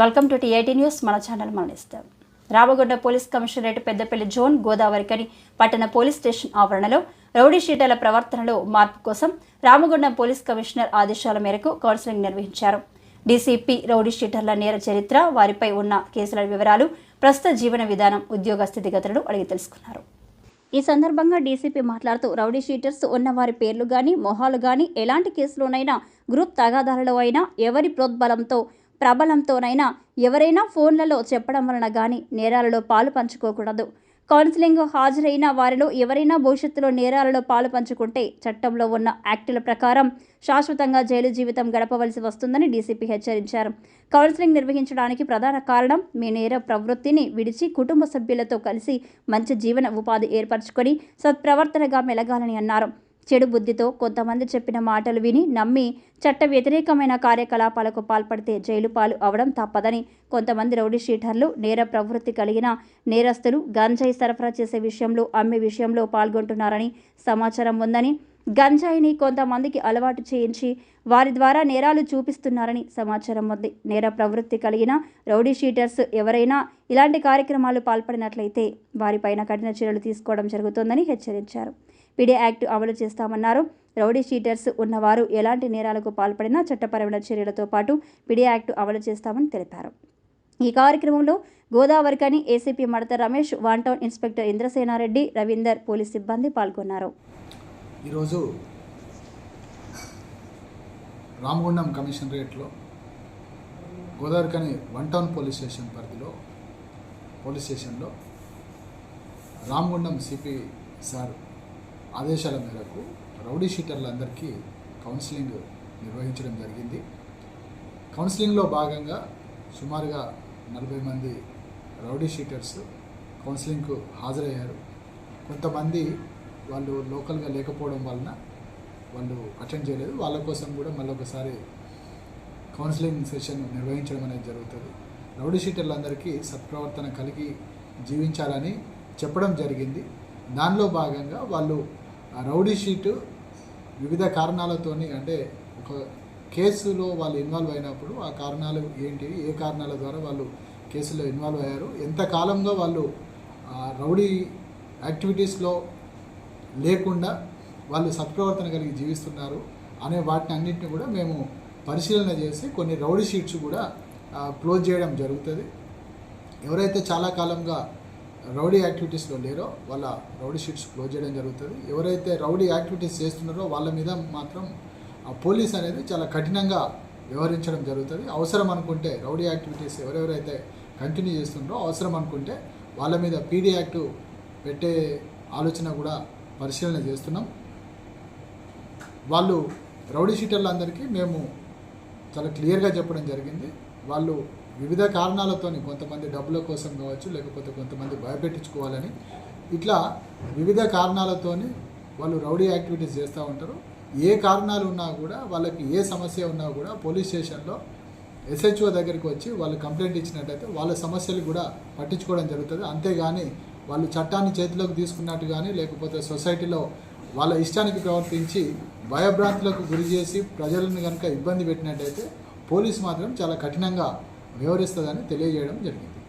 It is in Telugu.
Welcome to T I T news. మన channel మరణిస్తాం. Ramagunda police commissionerate Peddapalli zone Godavarikhani పట్టణ పోలీస్ స్టేషన్ ఆవరణలో రౌడీ షీటర్ల ప్రవర్తనలో మార్పు కోసం రామగుండ పోలీస్ కమిషనర్ ఆదేశాల మేరకు కౌన్సిలింగ్ నిర్వహించారు. డీసీపీ రౌడీ షీటర్ల నేర చరిత్ర వారిపై ఉన్న కేసుల వివరాలు ప్రస్తుత జీవన విధానం ఉద్యోగ స్థితిగతులను అడిగి తెలుసుకున్నారు. ఈ సందర్భంగా డీసీపీ మాట్లాడుతూ రౌడీ షీటర్స్ ఉన్న వారి పేర్లు గాని మొహాలు గాని ఎలాంటి కేసులోనైనా గ్రూప్ తగాదాలలో అయినా ఎవరి ప్రోద్బలంతో ప్రబలంతోనైనా ఎవరైనా ఫోన్లలో చెప్పడం వలన కానీ నేరాలలో పాలు పంచుకోకూడదు. కౌన్సిలింగ్ హాజరైన వారిలో ఎవరైనా భవిష్యత్తులో నేరాలలో పాలు పంచుకుంటే చట్టంలో ఉన్న యాక్టుల ప్రకారం శాశ్వతంగా జైలు జీవితం గడపవలసి వస్తుందని డీసీపీ హెచ్చరించారు. కౌన్సిలింగ్ నిర్వహించడానికి ప్రధాన కారణం మీ నేర ప్రవృత్తిని విడిచి కుటుంబ సభ్యులతో కలిసి మంచి జీవన ఉపాధి ఏర్పరచుకొని సత్ప్రవర్తనగా మెలగాలని అన్నారు. చెడు బుద్ధితో కొంతమంది చెప్పిన మాటలు విని నమ్మి చట్ట వ్యతిరేకమైన కార్యకలాపాలకు పాల్పడితే జైలు పాలు అవడం తప్పదని కొంతమంది రౌడీ షీటర్లు నేర ప్రవృత్తి కలిగిన నేరస్తులు గంజాయి సరఫరా చేసే విషయంలో అమ్మే విషయంలో పాల్గొంటున్నారని సమాచారం ఉందని గంజాయిని కొంతమందికి అలవాటు చేయించి వారి ద్వారా నేరాలు చూపిస్తున్నారని సమాచారం ఉంది. నేర ప్రవృత్తి కలిగిన రౌడీ షీటర్స్ ఎవరైనా ఇలాంటి కార్యక్రమాలు పాల్పడినట్లయితే వారిపైన కఠిన చర్యలు తీసుకోవడం జరుగుతుందని హెచ్చరించారు. పీడీ యాక్ట్ అమలు చేస్తామన్నారు. రౌడీ షీటర్స్ ఉన్నవారు ఎలాంటి నేరాలకు పాల్పడినా చట్టపరమైన చర్యలతో పాటు పీడీ యాక్ట్ అమలు చేస్తామని తెలిపారు. ఈ కార్యక్రమంలో Godavarikhani ACP Madata Ramesh one town inspector Indrasenareddy Ravinder police సిబ్బంది పాల్గొన్నారు. ఈరోజు రామగుండం కమిషనరేట్లో Godavarikhani one town police station పరిధిలో పోలీస్ స్టేషన్లో రామగుండం సిపి సార్ ఆదేశాల మేరకు రౌడీ షీటర్లందరికీ కౌన్సిలింగ్ నిర్వహించడం జరిగింది. కౌన్సిలింగ్లో భాగంగా సుమారుగా నలభై మంది రౌడీ షీటర్స్ కౌన్సిలింగ్కు హాజరయ్యారు. కొంతమంది వాళ్ళు లోకల్గా లేకపోవడం వలన వాళ్ళు అటెండ్ చేయలేదు. వాళ్ళ కోసం కూడా మళ్ళొకసారి కౌన్సిలింగ్ సెషన్ నిర్వహించడం అనేది జరుగుతుంది. రౌడీ షీటర్లందరికీ సత్ప్రవర్తన కలిగి జీవించాలని చెప్పడం జరిగింది. దానిలో భాగంగా వాళ్ళు ఆ రౌడీ షీటు వివిధ కారణాలతోని అంటే ఒక కేసులో వాళ్ళు ఇన్వాల్వ్ అయినప్పుడు ఆ కారణాలు ఏంటి ఏ కారణాల ద్వారా వాళ్ళు కేసులో ఇన్వాల్వ్ అయ్యారు ఎంత కాలంగా వాళ్ళు ఆ రౌడీ యాక్టివిటీస్లో లేకుండా వాళ్ళు సత్ప్రవర్తన కలిగి జీవిస్తున్నారు అనే వాటిని అన్నింటిని కూడా మేము పరిశీలన చేసి కొన్ని రౌడీ షీట్స్ కూడా క్లోజ్ చేయడం జరుగుతుంది. ఎవరైతే చాలా కాలంగా రౌడీ యాక్టివిటీస్లో లేరో వాళ్ళ రౌడీ షీట్స్ క్లోజ్ చేయడం జరుగుతుంది. ఎవరైతే రౌడీ యాక్టివిటీస్ చేస్తున్నారో వాళ్ళ మీద మాత్రం ఆ పోలీస్ అనేది చాలా కఠినంగా వ్యవహరించడం జరుగుతుంది. అవసరం అనుకుంటే రౌడీ యాక్టివిటీస్ ఎవరెవరైతే కంటిన్యూ చేస్తున్నారో అవసరం అనుకుంటే వాళ్ళ మీద పీడీ యాక్ట్ పెట్టే ఆలోచన కూడా పరిశీలన చేస్తున్నాం. వాళ్ళు రౌడీ షీటర్లందరికీ మేము చాలా క్లియర్గా చెప్పడం జరిగింది. వాళ్ళు వివిధ కారణాలతోని కొంతమంది డబ్బుల కోసం కావచ్చు లేకపోతే కొంతమంది భయపెట్టించుకోవాలని ఇట్లా వివిధ కారణాలతోని వాళ్ళు రౌడీ యాక్టివిటీస్ చేస్తూ ఉంటారు. ఏ కారణాలు ఉన్నా కూడా వాళ్ళకి ఏ సమస్య ఉన్నా కూడా పోలీస్ స్టేషన్లో ఎస్హెచ్ఓ దగ్గరికి వచ్చి వాళ్ళు కంప్లైంట్ ఇచ్చినట్టయితే వాళ్ళ సమస్యలు కూడా పట్టించుకోవడం జరుగుతుంది. అంతేగాని వాళ్ళు చట్టాన్ని చేతిలోకి తీసుకున్నట్టు కానీ లేకపోతే సొసైటీలో వాళ్ళ ఇష్టానికి ప్రవర్తించి భయభ్రాంతులకు గురి చేసి ప్రజలను కనుక ఇబ్బంది పెట్టినట్టయితే పోలీస్ మాత్రం చాలా కఠినంగా వివరిస్తుందని తెలియజేయడం జరిగింది.